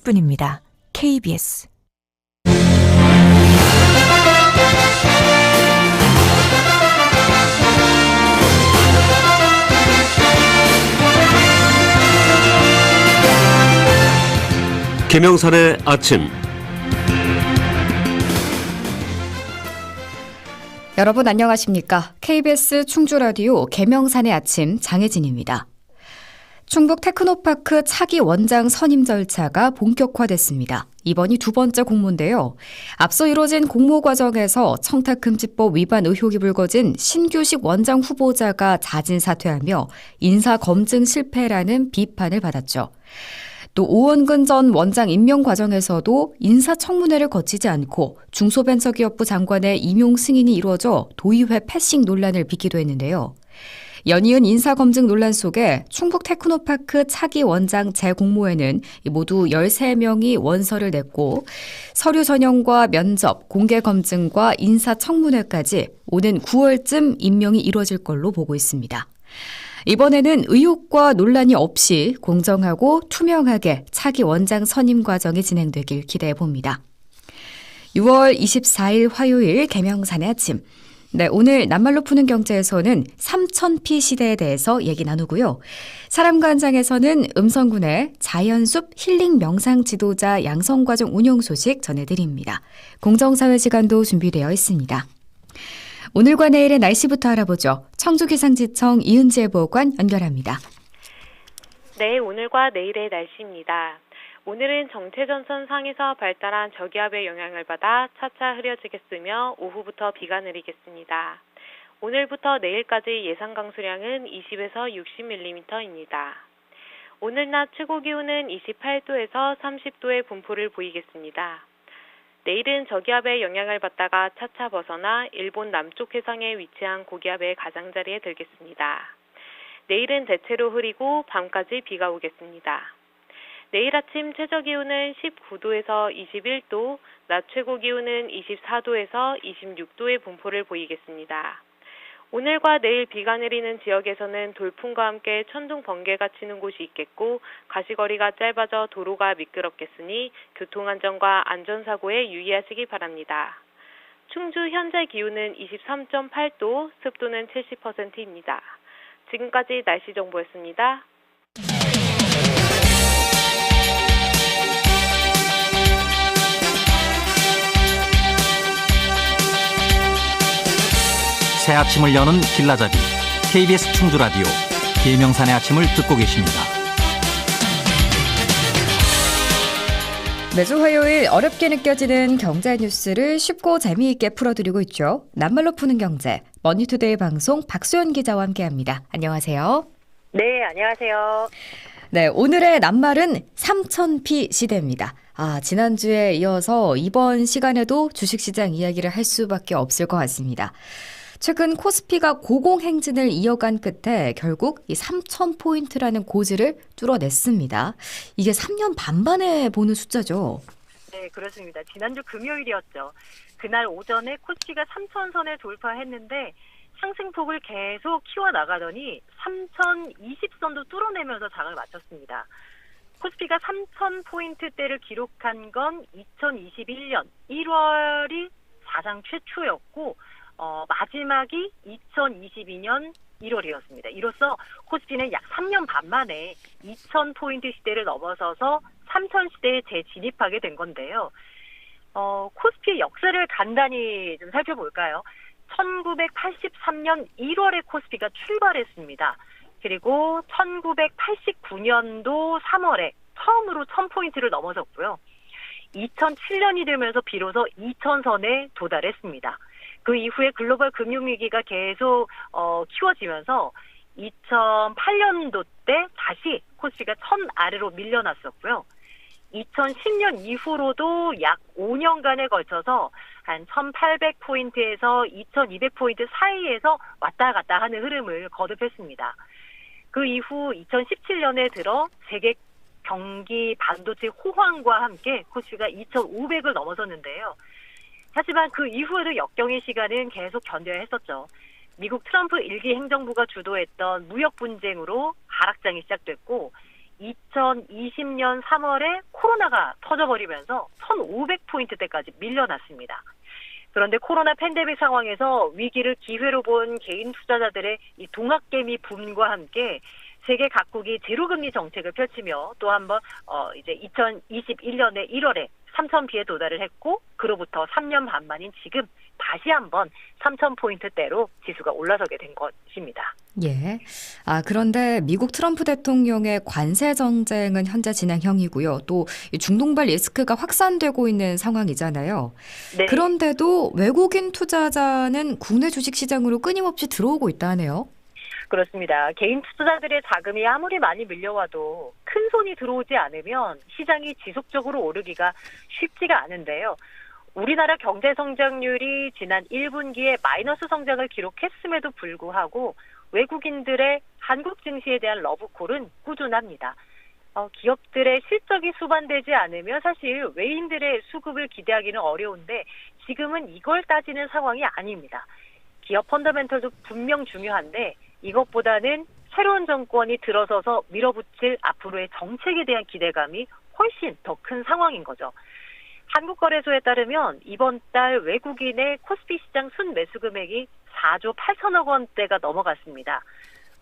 30분입니다. KBS 김영선의 아침 여러분 안녕하십니까? KBS 충주 라디오 개명산의 아침 장혜진입니다. 충북 테크노파크 차기 원장 선임 절차가 본격화됐습니다. 이번이 두 번째 공모인데요. 앞서 이뤄진 공모 과정에서 청탁금지법 위반 의혹이 불거진 신규식 원장 후보자가 자진 사퇴하며 인사 검증 실패라는 비판을 받았죠. 또 오원근 전 원장 임명 과정에서도 인사청문회를 거치지 않고 중소벤처기업부 장관의 임용 승인이 이루어져 도의회 패싱 논란을 빚기도 했는데요. 연이은 인사검증 논란 속에 충북 테크노파크 차기 원장 재공모에는 모두 13명이 원서를 냈고 서류 전형과 면접, 공개 검증과 인사청문회까지 오는 9월쯤 임명이 이루어질 걸로 보고 있습니다. 이번에는 의혹과 논란이 없이 공정하고 투명하게 차기 원장 선임 과정이 진행되길 기대해 봅니다. 6월 24일 화요일 개명산의 아침. 네, 오늘 낱말로 푸는 경제에서는 삼천피 시대에 대해서 얘기 나누고요. 사람관장에서는 음성군의 자연숲 힐링 명상 지도자 양성과정 운영 소식 전해드립니다. 공정사회 시간도 준비되어 있습니다. 오늘과 내일의 날씨부터 알아보죠. 청주기상지청 이은재 보관 연결합니다. 네, 오늘과 내일의 날씨입니다. 오늘은 정체전선 상에서 발달한 저기압의 영향을 받아 차차 흐려지겠으며 오후부터 비가 내리겠습니다. 오늘부터 내일까지 예상 강수량은 20에서 60mm입니다. 오늘 낮 최고 기온은 28도에서 30도의 분포를 보이겠습니다. 내일은 저기압의 영향을 받다가 차차 벗어나 일본 남쪽 해상에 위치한 고기압의 가장자리에 들겠습니다. 내일은 대체로 흐리고 밤까지 비가 오겠습니다. 내일 아침 최저 기온은 19도에서 21도, 낮 최고 기온은 24도에서 26도의 분포를 보이겠습니다. 오늘과 내일 비가 내리는 지역에서는 돌풍과 함께 천둥 번개가 치는 곳이 있겠고 가시거리가 짧아져 도로가 미끄럽겠으니 교통안전과 안전사고에 유의하시기 바랍니다. 충주 현재 기온은 23.8도, 습도는 70%입니다. 지금까지 날씨 정보였습니다. 새 아침을 여는 길라잡이 KBS 충주 라디오 계명산의 아침을 듣고 계십니다. 매주 화요일 어렵게 느껴지는 경제 뉴스를 쉽고 재미있게 풀어드리고 있죠. 낱말로 푸는 경제 머니투데이 방송 박수연 기자와 함께합니다. 안녕하세요. 네, 안녕하세요. 네, 오늘의 낱말은 삼천피 시대입니다. 아, 지난주에 이어서 이번 시간에도 주식시장 이야기를 할 수밖에 없을 것 같습니다. 최근 코스피가 고공행진을 이어간 끝에 결국 이 3,000포인트라는 고지를 뚫어냈습니다. 이게 3년 반 만에 보는 숫자죠. 네, 그렇습니다. 지난주 금요일이었죠. 그날 오전에 코스피가 3,000선을 돌파했는데 상승폭을 계속 키워나가더니 3,020선도 뚫어내면서 장을 마쳤습니다. 코스피가 3,000포인트대를 기록한 건 2021년 1월이 사상 최초였고 어, 마지막이 2022년 1월이었습니다. 이로써 코스피는 약 3년 반 만에 2,000포인트 시대를 넘어서서 3,000 시대에 재진입하게 된 건데요. 어, 코스피의 역사를 간단히 좀 살펴볼까요? 1983년 1월에 코스피가 출발했습니다. 그리고 1989년도 3월에 처음으로 1000포인트를 넘어섰고요. 2007년이 되면서 비로소 2000선에 도달했습니다. 그 이후에 글로벌 금융위기가 계속 어, 키워지면서 2008년도 때 다시 코스피가 천 아래로 밀려났었고요. 2010년 이후로도 약 5년간에 걸쳐서 한 1800포인트에서 2200포인트 사이에서 왔다 갔다 하는 흐름을 거듭했습니다. 그 이후 2017년에 들어 세계 경기 반도체 호황과 함께 코스피가 2500을 넘어섰는데요. 하지만 그 이후에도 역경의 시간은 계속 견뎌야 했었죠. 미국 트럼프 일기 행정부가 주도했던 무역 분쟁으로 하락장이 시작됐고 2020년 3월에 코로나가 터져버리면서 1,500포인트대까지 밀려났습니다. 그런데 코로나 팬데믹 상황에서 위기를 기회로 본 개인 투자자들의 이 동학개미 붐과 함께 세계 각국이 제로금리 정책을 펼치며 또 한번 어 이제 2021년에 1월에 3,000피에 도달을 했고 그로부터 3년 반 만인 지금 다시 한번 3,000포인트대로 지수가 올라서게 된 것입니다. 예. 아, 그런데 미국 트럼프 대통령의 관세 정쟁은 현재 진행형이고요. 또이 중동발 리스크가 확산되고 있는 상황이잖아요. 네. 그런데도 외국인 투자자는 국내 주식 시장으로 끊임없이 들어오고 있다네요. 그렇습니다. 개인 투자자들의 자금이 아무리 많이 밀려와도 큰 손이 들어오지 않으면 시장이 지속적으로 오르기가 쉽지가 않은데요. 우리나라 경제 성장률이 지난 1분기에 마이너스 성장을 기록했음에도 불구하고 외국인들의 한국 증시에 대한 러브콜은 꾸준합니다. 어, 기업들의 실적이 수반되지 않으면 사실 외인들의 수급을 기대하기는 어려운데 지금은 이걸 따지는 상황이 아닙니다. 기업 펀더멘털도 분명 중요한데 이것보다는 새로운 정권이 들어서서 밀어붙일 앞으로의 정책에 대한 기대감이 훨씬 더 큰 상황인 거죠. 한국거래소에 따르면 이번 달 외국인의 코스피 시장 순매수 금액이 4조 8천억 원대가 넘어갔습니다.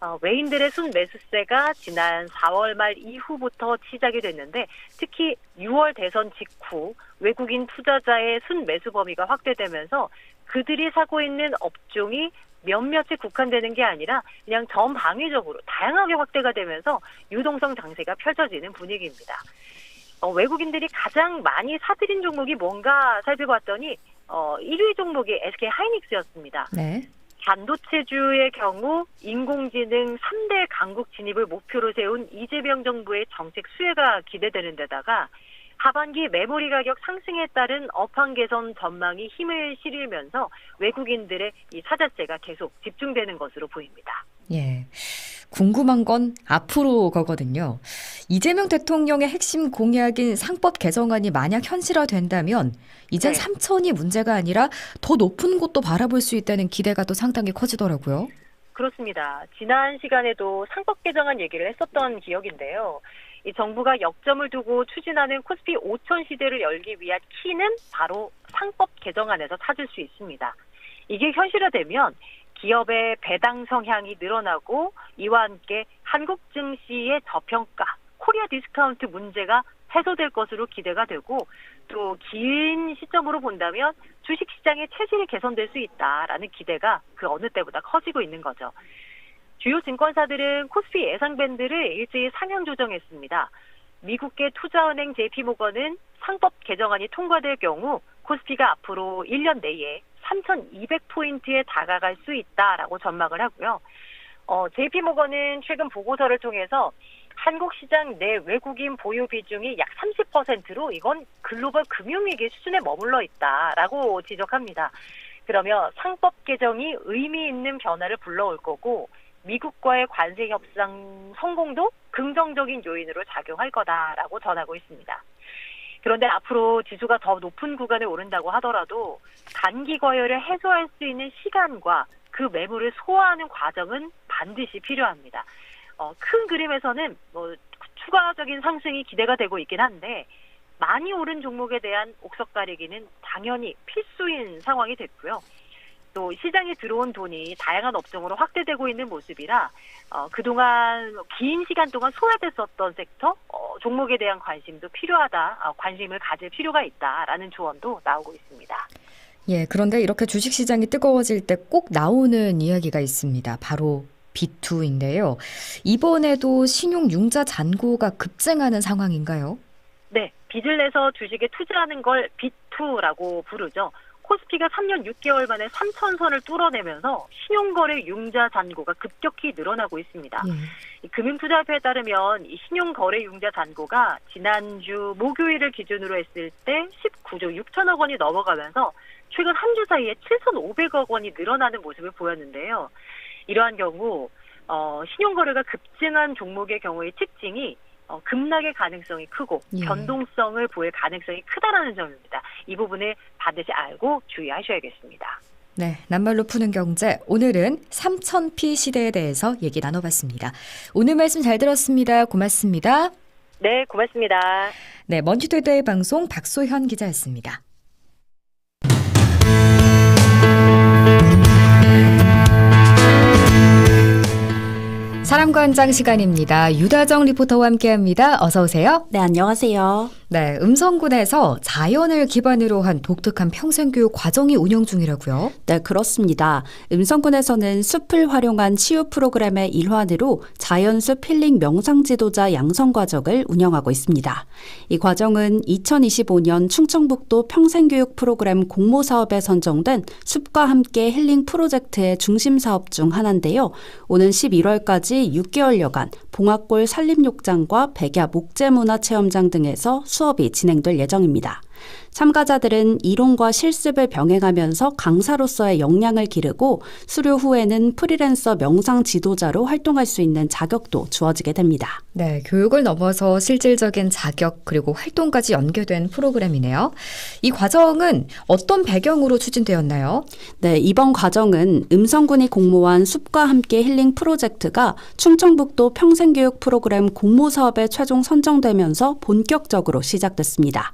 어, 외인들의 순매수세가 지난 4월 말 이후부터 시작이 됐는데 특히 6월 대선 직후 외국인 투자자의 순매수 범위가 확대되면서 그들이 사고 있는 업종이 몇몇에 국한되는 게 아니라 그냥 전방위적으로 다양하게 확대가 되면서 유동성 장세가 펼쳐지는 분위기입니다. 어, 외국인들이 가장 많이 사들인 종목이 뭔가 살펴봤더니 어, 1위 종목이 SK 하이닉스였습니다. 네. 반도체주의 경우 인공지능 3대 강국 진입을 목표로 세운 이재명 정부의 정책 수혜가 기대되는 데다가 하반기 메모리 가격 상승에 따른 업황 개선 전망이 힘을 실으면서 외국인들의 이 사자세가 계속 집중되는 것으로 보입니다. 예. 궁금한 건 앞으로 거거든요. 이재명 대통령의 핵심 공약인 상법 개정안이 만약 현실화된다면 이젠 네. 3천이 문제가 아니라 더 높은 곳도 바라볼 수 있다는 기대가 또 상당히 커지더라고요. 그렇습니다. 지난 시간에도 상법 개정안 얘기를 했었던 기억인데요. 이 정부가 역점을 두고 추진하는 코스피 5천 시대를 열기 위한 키는 바로 상법 개정안에서 찾을 수 있습니다. 이게 현실화되면 기업의 배당 성향이 늘어나고 이와 함께 한국 증시의 저평가, 코리아 디스카운트 문제가 해소될 것으로 기대가 되고 또 긴 시점으로 본다면 주식 시장의 체질이 개선될 수 있다라는 기대가 그 어느 때보다 커지고 있는 거죠. 주요 증권사들은 코스피 예상 밴드를 일제히 상향 조정했습니다. 미국계 투자은행 JP모건은 상법 개정안이 통과될 경우 코스피가 앞으로 1년 내에 3,200포인트에 다가갈 수 있다라고 전망을 하고요. 어, JP모건은 최근 보고서를 통해서 한국 시장 내 외국인 보유 비중이 약 30%로 이건 글로벌 금융위기 수준에 머물러 있다라고 지적합니다. 그러면 상법 개정이 의미 있는 변화를 불러올 거고 미국과의 관세 협상 성공도 긍정적인 요인으로 작용할 거다라고 전하고 있습니다. 그런데 앞으로 지수가 더 높은 구간에 오른다고 하더라도 단기 거열을 해소할 수 있는 시간과 그 매물을 소화하는 과정은 반드시 필요합니다. 어, 큰 그림에서는 뭐 추가적인 상승이 기대가 되고 있긴 한데 많이 오른 종목에 대한 옥석 가리기는 당연히 필수인 상황이 됐고요. 또 시장에 들어온 돈이 다양한 업종으로 확대되고 있는 모습이라 어, 그동안 긴 시간 동안 소외됐었던 섹터 어, 종목에 대한 관심도 필요하다, 어, 관심을 가질 필요가 있다라는 조언도 나오고 있습니다. 예, 그런데 이렇게 주식 시장이 뜨거워질 때 꼭 나오는 이야기가 있습니다. 바로 B2인데요. 이번에도 신용 융자 잔고가 급증하는 상황인가요? 네, 빚을 내서 주식에 투자하는 걸 B2라고 부르죠. 코스피가 3년 6개월 만에 3천 선을 뚫어내면서 신용거래 융자 잔고가 급격히 늘어나고 있습니다. 예. 이 금융투자협회에 따르면 이 신용거래 융자 잔고가 지난주 목요일을 기준으로 했을 때 19조 6천억 원이 넘어가면서 최근 한 주 사이에 7,500억 원이 늘어나는 모습을 보였는데요. 이러한 경우 어, 신용거래가 급증한 종목의 경우의 특징이 어, 급락의 가능성이 크고 예. 변동성을 보일 가능성이 크다라는 점입니다. 이 부분을 반드시 알고 주의하셔야겠습니다. 네, 낱말로 푸는 경제. 오늘은 3000피 시대에 대해서 얘기 나눠봤습니다. 오늘 말씀 잘 들었습니다. 고맙습니다. 네, 고맙습니다. 네, 먼지되다의 방송 박소현 기자였습니다. 사람과 현장 시간입니다. 유다정 리포터와 함께합니다. 어서 오세요. 네, 안녕하세요. 네, 음성군에서 자연을 기반으로 한 독특한 평생교육 과정이 운영 중이라고요. 네, 그렇습니다. 음성군에서는 숲을 활용한 치유 프로그램의 일환으로 자연숲 힐링 명상 지도자 양성 과정을 운영하고 있습니다. 이 과정은 2025년 충청북도 평생교육 프로그램 공모 사업에 선정된 숲과 함께 힐링 프로젝트의 중심 사업 중 하나인데요. 오는 11월까지 6개월여간 봉화골 산림욕장과 백야 목재문화체험장 등에서 수업이 진행될 예정입니다. 참가자들은 이론과 실습을 병행하면서 강사로서의 역량을 기르고 수료 후에는 프리랜서 명상 지도자로 활동할 수 있는 자격도 주어지게 됩니다. 네, 교육을 넘어서 실질적인 자격 그리고 활동까지 연계된 프로그램이네요. 이 과정은 어떤 배경으로 추진되었나요? 네, 이번 과정은 음성군이 공모한 숲과 함께 힐링 프로젝트가 충청북도 평생교육 프로그램 공모 사업에 최종 선정되면서 본격적으로 시작됐습니다.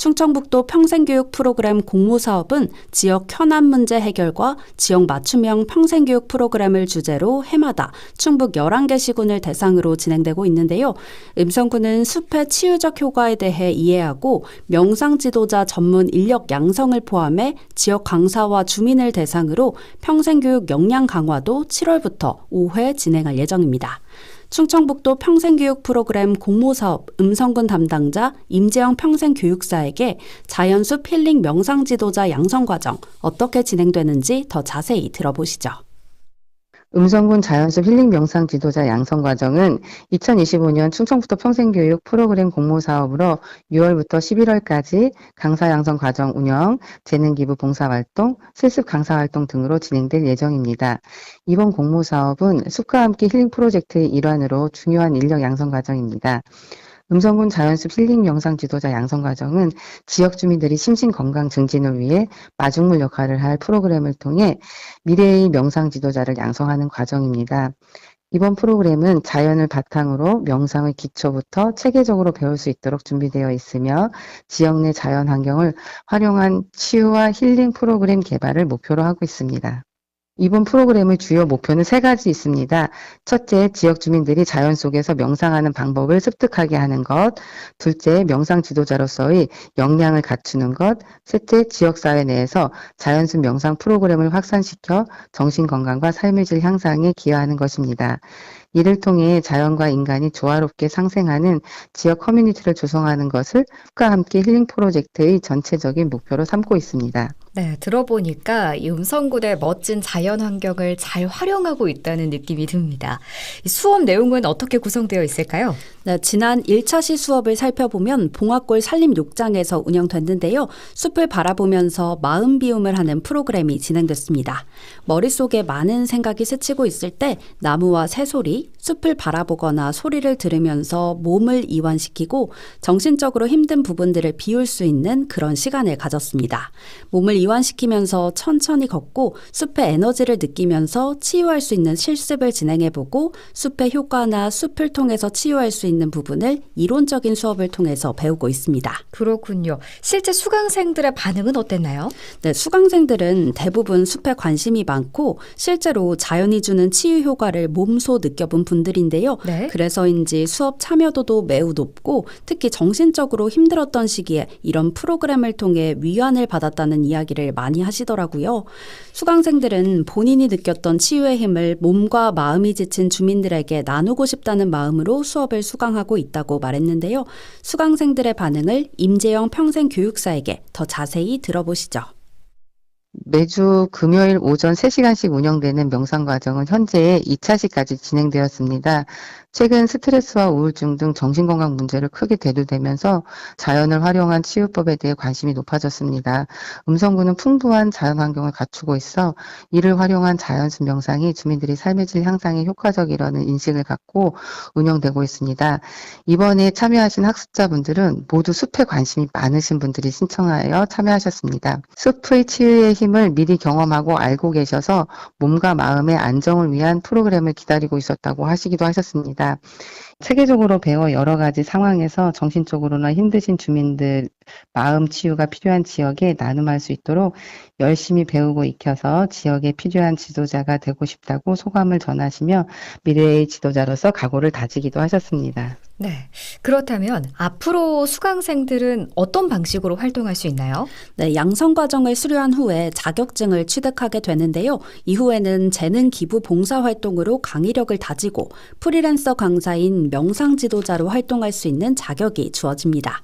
충청북도 평생교육 프로그램 공모 사업은 지역 현안 문제 해결과 지역 맞춤형 평생교육 프로그램을 주제로 해마다 충북 11개 시군을 대상으로 진행되고 있는데요. 음성군은 숲의 치유적 효과에 대해 이해하고 명상 지도자 전문 인력 양성을 포함해 지역 강사와 주민을 대상으로 평생교육 역량 강화도 7월부터 5회 진행할 예정입니다. 충청북도 평생교육 프로그램 공모사업 음성군 담당자 임재영 평생교육사에게 자연숲 힐링 명상 지도자 양성 과정 어떻게 진행되는지 더 자세히 들어보시죠. 음성군 자연숲 힐링 명상 지도자 양성 과정은 2025년 충청북도 평생교육 프로그램 공모 사업으로 6월부터 11월까지 강사 양성 과정 운영, 재능 기부 봉사 활동, 실습 강사 활동 등으로 진행될 예정입니다. 이번 공모 사업은 숲과 함께 힐링 프로젝트의 일환으로 중요한 인력 양성 과정입니다. 음성군 자연숲 힐링 명상 지도자 양성 과정은 지역 주민들이 심신 건강 증진을 위해 마중물 역할을 할 프로그램을 통해 미래의 명상 지도자를 양성하는 과정입니다. 이번 프로그램은 자연을 바탕으로 명상의 기초부터 체계적으로 배울 수 있도록 준비되어 있으며 지역 내 자연 환경을 활용한 치유와 힐링 프로그램 개발을 목표로 하고 있습니다. 이번 프로그램의 주요 목표는 세 가지 있습니다. 첫째, 지역 주민들이 자연 속에서 명상하는 방법을 습득하게 하는 것. 둘째, 명상 지도자로서의 역량을 갖추는 것. 셋째, 지역사회 내에서 자연숲 명상 프로그램을 확산시켜 정신건강과 삶의 질 향상에 기여하는 것입니다. 이를 통해 자연과 인간이 조화롭게 상생하는 지역 커뮤니티를 조성하는 것을 숲과 함께 힐링 프로젝트의 전체적인 목표로 삼고 있습니다. 네, 들어보니까 이 음성군의 멋진 자연 환경을 잘 활용하고 있다는 느낌이 듭니다. 이 수업 내용은 어떻게 구성되어 있을까요? 네, 지난 1차 시 수업을 살펴보면 봉화골 산림욕장에서 운영됐는데요. 숲을 바라보면서 마음 비움을 하는 프로그램이 진행됐습니다. 머릿속에 많은 생각이 스치고 있을 때 나무와 새소리, 숲을 바라보거나 소리를 들으면서 몸을 이완시키고 정신적으로 힘든 부분들을 비울 수 있는 그런 시간을 가졌습니다. 몸을 이완시키면서 천천히 걷고 숲의 에너지를 느끼면서 치유할 수 있는 실습을 진행해보고 숲의 효과나 숲을 통해서 치유할 수 있는 부분을 이론적인 수업을 통해서 배우고 있습니다. 그렇군요. 실제 수강생들의 반응은 어땠나요? 네, 수강생들은 대부분 숲에 관심이 많고 실제로 자연이 주는 치유 효과를 몸소 느껴본 분들인데요. 네. 그래서인지 수업 참여도도 매우 높고 특히 정신적으로 힘들었던 시기에 이런 프로그램을 통해 위안을 받았다는 이야기를 많이 하시더라고요. 수강생들은 본인이 느꼈던 치유의 힘을 몸과 마음이 지친 주민들에게 나누고 싶다는 마음으로 수업을 수강 하고 있다고 말했는데요. 수강생들의 반응을 임재영 평생교육사에게 더 자세히 들어보시죠. 매주 금요일 오전 3시간씩 운영되는 명상 과정은 현재 2차시까지 진행되었습니다. 최근 스트레스와 우울증 등 정신건강 문제를 크게 대두되면서 자연을 활용한 치유법에 대해 관심이 높아졌습니다. 음성군은 풍부한 자연 환경을 갖추고 있어 이를 활용한 자연숲 명상이 주민들의 삶의 질 향상에 효과적이라는 인식을 갖고 운영되고 있습니다. 이번에 참여하신 학습자분들은 모두 숲에 관심이 많으신 분들이 신청하여 참여하셨습니다. 숲의 치유에 힘을 미리 경험하고 알고 계셔서 몸과 마음의 안정을 위한 프로그램을 기다리고 있었다고 하시기도 하셨습니다. 체계적으로 배워 여러 가지 상황에서 정신적으로나 힘드신 주민들 마음 치유가 필요한 지역에 나눔할 수 있도록 열심히 배우고 익혀서 지역에 필요한 지도자가 되고 싶다고 소감을 전하시며 미래의 지도자로서 각오를 다지기도 하셨습니다. 네. 그렇다면 앞으로 수강생들은 어떤 방식으로 활동할 수 있나요? 네, 양성 과정을 수료한 후에 자격증을 취득하게 되는데요. 이후에는 재능 기부 봉사 활동으로 강의력을 다지고 프리랜서 강사인 명상 지도자로 활동할 수 있는 자격이 주어집니다.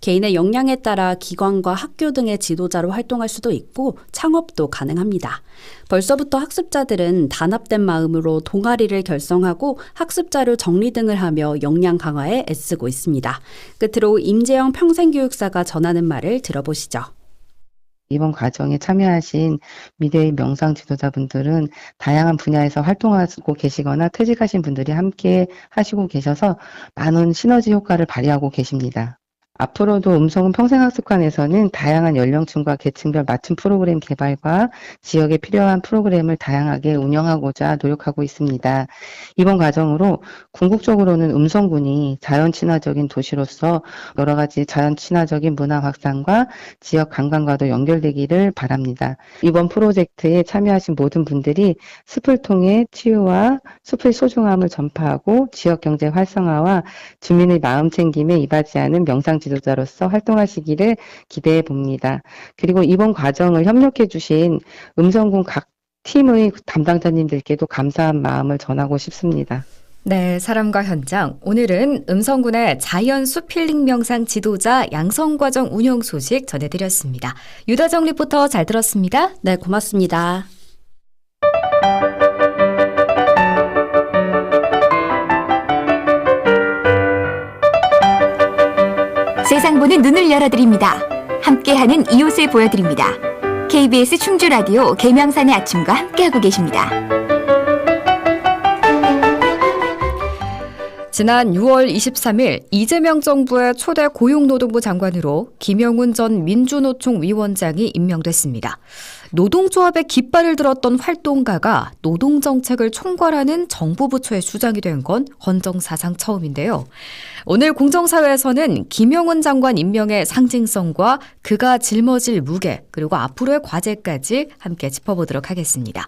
개인의 역량에 따라 기관과 학교 등의 지도자로 활동할 수도 있고 창업도 가능합니다. 벌써부터 학습자들은 단합된 마음으로 동아리를 결성하고 학습 자료 정리 등을 하며 역량 강화에 애쓰고 있습니다. 끝으로 임재영 평생교육사가 전하는 말을 들어보시죠. 이번 과정에 참여하신 미래의 명상 지도자분들은 다양한 분야에서 활동하고 계시거나 퇴직하신 분들이 함께 하시고 계셔서 많은 시너지 효과를 발휘하고 계십니다. 앞으로도 음성은 평생학습관에서는 다양한 연령층과 계층별 맞춤 프로그램 개발과 지역에 필요한 프로그램을 다양하게 운영하고자 노력하고 있습니다. 이번 과정으로 궁극적으로는 음성군이 자연 친화적인 도시로서 여러 가지 자연 친화적인 문화 확산과 지역 관광과도 연결되기를 바랍니다. 이번 프로젝트에 참여하신 모든 분들이 숲을 통해 치유와 숲의 소중함을 전파하고 지역 경제 활성화와 주민의 마음 챙김에 이바지하는 명상 지 도자로서 활동하시기를 기대해 봅니다. 그리고 이번 과정을 협력해 주신 음성군 각 팀의 담당자님들께도 감사한 마음을 전하고 싶습니다. 네, 사람과 현장. 오늘은 음성군의 자연 숲 힐링 명상 지도자 양성과정 운영 소식 전해드렸습니다. 유다정 리포터 잘 들었습니다. 네, 고맙습니다. 세상 보는 눈을 열어드립니다. 함께하는 이웃을 보여드립니다. KBS 충주 라디오 계명산의 아침과 함께하고 계십니다. 지난 6월 23일 이재명 정부의 초대 고용노동부 장관으로 김영훈 전 민주노총 위원장이 임명됐습니다. 노동조합의 깃발을 들었던 활동가가 노동정책을 총괄하는 정부 부처의 수장이 된 건 헌정사상 처음인데요. 오늘 공정사회에서는 김영훈 장관 임명의 상징성과 그가 짊어질 무게 그리고 앞으로의 과제까지 함께 짚어보도록 하겠습니다.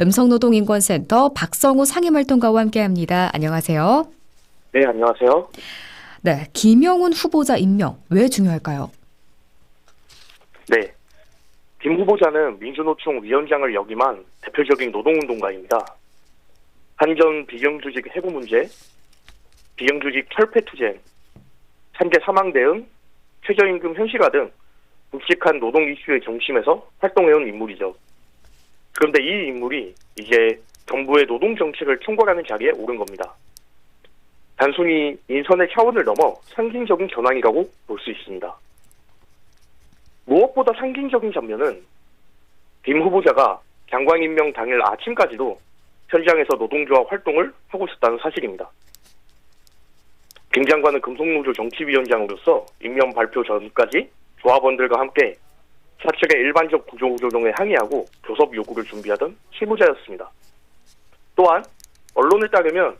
음성노동인권센터 박성우 상임활동가와 함께합니다. 안녕하세요. 네, 안녕하세요. 네, 김영훈 후보자 임명 왜 중요할까요? 네. 김 후보자는 민주노총 위원장을 역임한 대표적인 노동운동가입니다. 한전 비경조직 해고 문제, 비경조직 철폐 투쟁, 산재 사망 대응, 최저임금 현실화 등 굵직한 노동 이슈의 중심에서 활동해온 인물이죠. 그런데 이 인물이 이제 정부의 노동 정책을 총괄하는 자리에 오른 겁니다. 단순히 인선의 차원을 넘어 상징적인 전환이라고 볼 수 있습니다. 무엇보다 상징적인 장면은 김 후보자가 장관 임명 당일 아침까지도 현장에서 노동조합 활동을 하고 있었다는 사실입니다. 김 장관은 금속노조 정치위원장으로서 임명 발표 전까지 조합원들과 함께 사측의 일반적 구조 조정에 항의하고 교섭 요구를 준비하던 실무자였습니다. 또한 언론에 따르면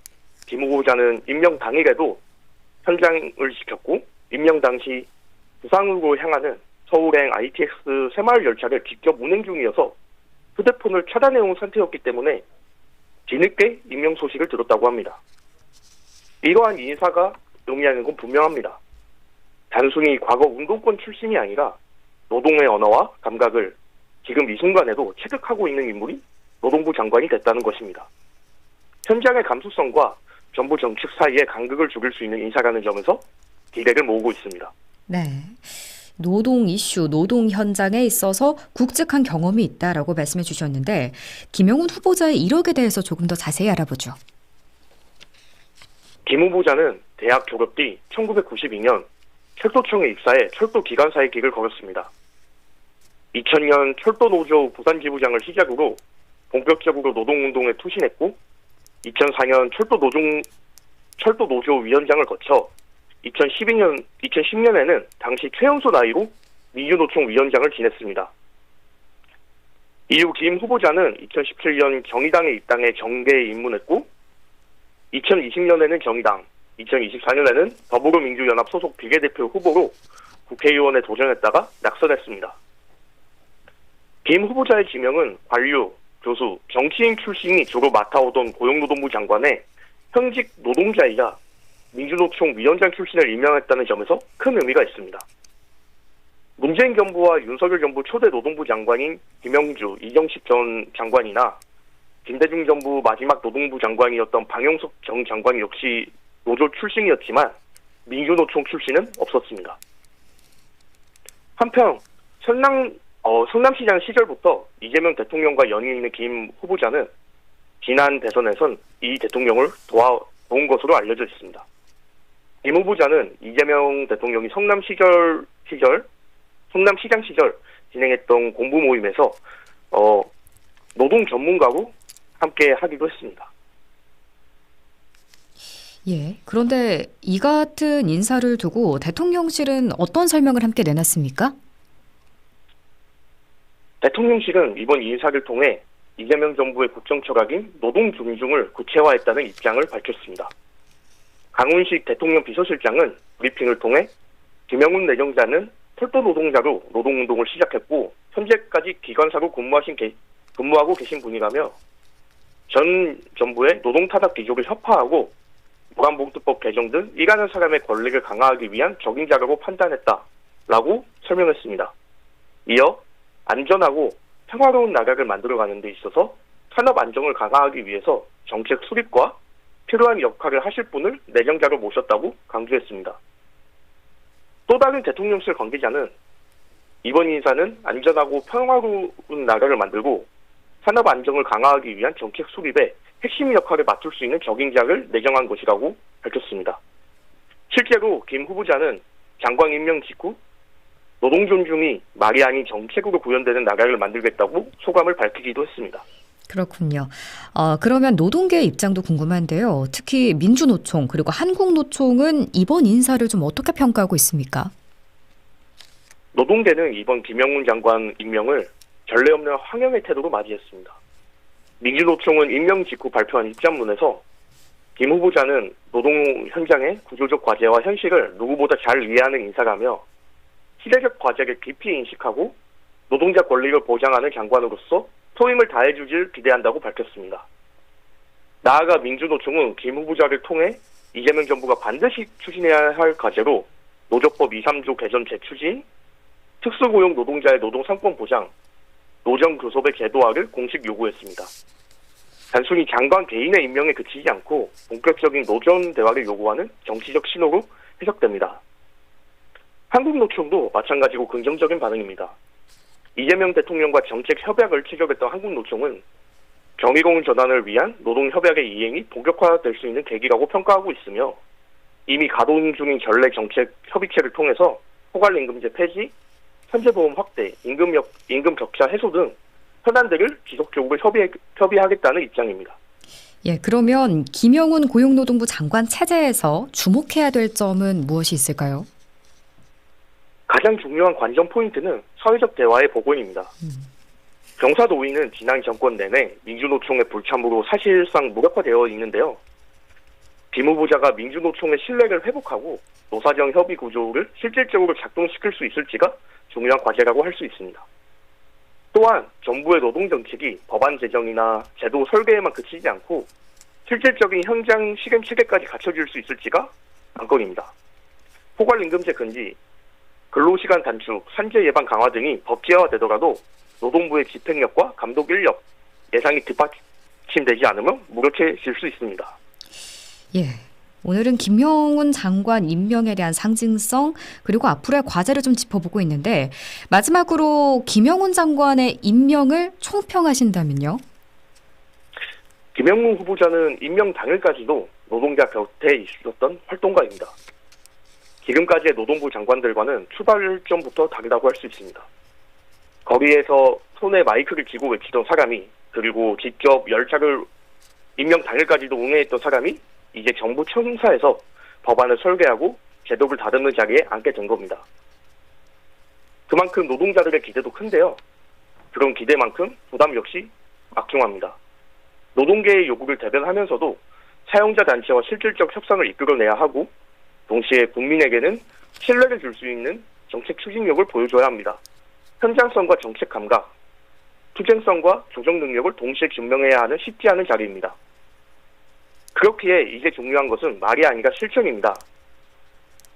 김 후보자는 임명 당일에도 현장을 지켰고 임명 당시 부산으로 향하는 서울행 ITX 새마을 열차를 직접 운행 중이어서 휴대폰을 차단해온 상태였기 때문에 뒤늦게 임명 소식을 들었다고 합니다. 이러한 인사가 의미하는 건 분명합니다. 단순히 과거 운동권 출신이 아니라 노동의 언어와 감각을 지금 이 순간에도 체득하고 있는 인물이 노동부 장관이 됐다는 것입니다. 현장의 감수성과 정부 정책 사이에 간극을 죽일 수 있는 인사라는 점에서 기대를 모으고 있습니다. 네. 노동 이슈, 노동 현장에 있어서 굵직한 경험이 있다라고 말씀해 주셨는데 김영훈 후보자의 이력에 대해서 조금 더 자세히 알아보죠. 김 후보자는 대학 졸업 뒤 1992년 철도청에 입사해 철도 기관사의 길을 걸었습니다. 2000년 철도노조 부산지부장을 시작으로 본격적으로 노동운동에 투신했고 2004년 철도 노종 철도 노조 위원장을 거쳐 2012년 2010년에는 당시 최연소 나이로 민주노총 위원장을 지냈습니다. 이후 김 후보자는 2017년 정의당에 입당해 정계에 입문했고 2020년에는 정의당, 2024년에는 더불어민주연합 소속 비례대표 후보로 국회의원에 도전했다가 낙선했습니다. 김 후보자의 지명은 관료, 교수, 정치인 출신이 주로 맡아오던 고용노동부 장관의 현직 노동자이자 민주노총 위원장 출신을 임명했다는 점에서 큰 의미가 있습니다. 문재인 정부와 윤석열 정부 초대 노동부 장관인 김영주, 이정식 전 장관이나 김대중 정부 마지막 노동부 장관이었던 방영석 전 장관 역시 노조 출신이었지만 민주노총 출신은 없었습니다. 한편 성남 어, 성남시장 시절부터 이재명 대통령과 연이 있는 김 후보자는 지난 대선에선 이 대통령을 도와 도운 것으로 알려져 있습니다. 김 후보자는 이재명 대통령이 성남 시절 시절 성남시장 시절 진행했던 공부 모임에서 어, 노동 전문가로 함께 하기도 했습니다. 예. 그런데 이 같은 인사를 두고 대통령실은 어떤 설명을 함께 내놨습니까? 대통령실은 이번 인사를 통해 이재명 정부의 국정 철학인 노동 존중을 구체화했다는 입장을 밝혔습니다. 강훈식 대통령 비서실장은 브리핑을 통해 김영훈 내정자는 철도 노동자로 노동운동을 시작했고 현재까지 기관사로 근무하신 게- 근무하고 계신 분이라며 전 정부의 노동타닥 기조를 협파하고 무관봉투법 개정 등 일하는 사람의 권리를 강화하기 위한 적임자라고 판단했다라고 설명했습니다. 이어 안전하고 평화로운 나라를 만들어가는 데 있어서 산업 안정을 강화하기 위해서 정책 수립과 필요한 역할을 하실 분을 내정자로 모셨다고 강조했습니다. 또 다른 대통령실 관계자는 이번 인사는 안전하고 평화로운 나라를 만들고 산업 안정을 강화하기 위한 정책 수립에 핵심 역할을 맡을 수 있는 적임자를 내정한 것이라고 밝혔습니다. 실제로 김 후보자는 장관 임명 직후 노동 존중이 말이 아닌 정책으로 구현되는 나라를 만들겠다고 소감을 밝히기도 했습니다. 그렇군요. 어, 그러면 노동계의 입장도 궁금한데요. 특히 민주노총 그리고 한국노총은 이번 인사를 좀 어떻게 평가하고 있습니까? 노동계는 이번 김영문 장관 임명을 전례 없는 황영의 태도로 맞이했습니다. 민주노총은 임명 직후 발표한 입장문에서 김 후보자는 노동 현장의 구조적 과제와 현실을 누구보다 잘 이해하는 인사라며 시대적 과제를 깊이 인식하고 노동자 권리를 보장하는 장관으로서 소임을 다해주길 기대한다고 밝혔습니다. 나아가 민주노총은 김 후보자를 통해 이재명 정부가 반드시 추진해야 할 과제로 노조법 2, 3조 개선 재추진, 특수고용 노동자의 노동 상권 보장, 노정 교섭의 제도화를 공식 요구했습니다. 단순히 장관 개인의 임명에 그치지 않고 본격적인 노전 대화를 요구하는 정치적 신호로 해석됩니다. 한국노총도 마찬가지로 긍정적인 반응입니다. 이재명 대통령과 정책 협약을 체결했던 한국노총은 경위공 전환을 위한 노동협약의 이행이 본격화될 수 있는 계기라고 평가하고 있으며 이미 가동 중인 전례 정책 협의체를 통해서 포괄임금제 폐지, 현재보험 확대, 임금, 역, 임금 격차 해소 등 현안들을 지속적으로 협의, 협의하겠다는 입장입니다. 예, 그러면 김영훈 고용노동부 장관 체제에서 주목해야 될 점은 무엇이 있을까요? 가장 중요한 관전 포인트는 사회적 대화의 복원입니다. 경사노위는 지난 정권 내내 민주노총의 불참으로 사실상 무력화되어 있는데요. 김 후보자가 민주노총의 신뢰를 회복하고 노사정 협의 구조를 실질적으로 작동시킬 수 있을지가 중요한 과제라고 할 수 있습니다. 또한 정부의 노동 정책이 법안 제정이나 제도 설계에만 그치지 않고 실질적인 현장 실행 체계까지 갖춰질 수 있을지가 관건입니다. 포괄임금제 금지, 근로시간 단축, 산재 예방 강화 등이 법제화되더라도 노동부의 집행력과 감독 인력, 예상이 뒷받침되지 않으면 무력해질 수 있습니다. 예. 오늘은 김영훈 장관 임명에 대한 상징성 그리고 앞으로의 과제를 좀 짚어보고 있는데 마지막으로 김영훈 장관의 임명을 총평하신다면요? 김영문 후보자는 임명 당일까지도 노동자 곁에 있었던 활동가입니다. 지금까지의 노동부 장관들과는 출발점부터 다르다고 할 수 있습니다. 거리에서 손에 마이크를 쥐고 외치던 사람이 그리고 직접 열차를 임명 당일까지도 운행했던 사람이 이제 정부 청사에서 법안을 설계하고 제도를 다듬는 자리에 앉게 된 겁니다. 그만큼 노동자들의 기대도 큰데요. 그런 기대만큼 부담 역시 막중합니다. 노동계의 요구를 대변하면서도 사용자 단체와 실질적 협상을 이끌어내야 하고 동시에 국민에게는 신뢰를 줄 수 있는 정책 추진력을 보여줘야 합니다. 현장성과 정책 감각, 투쟁성과 조정 능력을 동시에 증명해야 하는 쉽지 않은 자리입니다. 그렇기에 이제 중요한 것은 말이 아니라 실천입니다.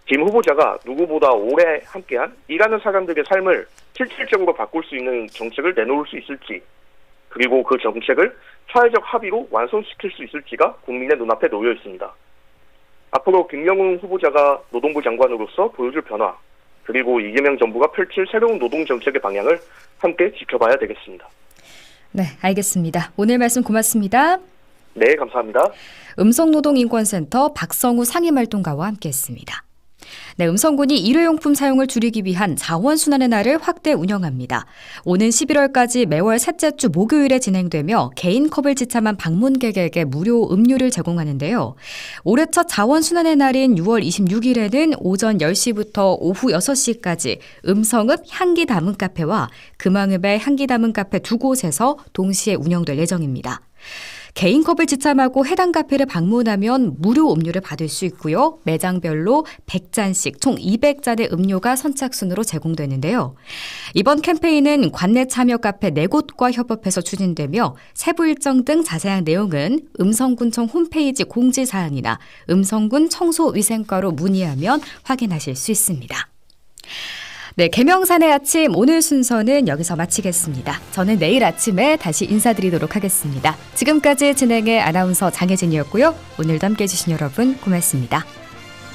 김 후보자가 누구보다 오래 함께한 일하는 사람들의 삶을 실질적으로 바꿀 수 있는 정책을 내놓을 수 있을지, 그리고 그 정책을 사회적 합의로 완성시킬 수 있을지가 국민의 눈앞에 놓여 있습니다. 앞으로 김영훈 후보자가 노동부 장관으로서 보여줄 변화, 그리고 이재명 정부가 펼칠 새로운 노동 정책의 방향을 함께 지켜봐야 되겠습니다. 네, 알겠습니다. 오늘 말씀 고맙습니다. 네, 감사합니다. 음성노동인권센터 박성우 상임활동가와 함께했습니다. 네, 음성군이 일회용품 사용을 줄이기 위한 자원순환의 날을 확대 운영합니다. 오는 11월까지 매월 셋째 주 목요일에 진행되며 개인 컵을 지참한 방문객에게 무료 음료를 제공하는데요. 올해 첫 자원순환의 날인 6월 26일에는 오전 10시부터 오후 6시까지 음성읍 향기 담은 카페와 금왕읍의 향기 담은 카페 두 곳에서 동시에 운영될 예정입니다. 개인 컵을 지참하고 해당 카페를 방문하면 무료 음료를 받을 수 있고요. 매장별로 100잔씩 총 200잔의 음료가 선착순으로 제공되는데요. 이번 캠페인은 관내 참여 카페 4곳과 협업해서 추진되며 세부 일정 등 자세한 내용은 음성군청 홈페이지 공지사항이나 음성군 청소위생과로 문의하면 확인하실 수 있습니다. 네, 개명산의 아침 오늘 순서는 여기서 마치겠습니다. 저는 내일 아침에 다시 인사드리도록 하겠습니다. 지금까지 진행의 아나운서 장혜진이었고요. 오늘도 함께 해 주신 여러분 고맙습니다.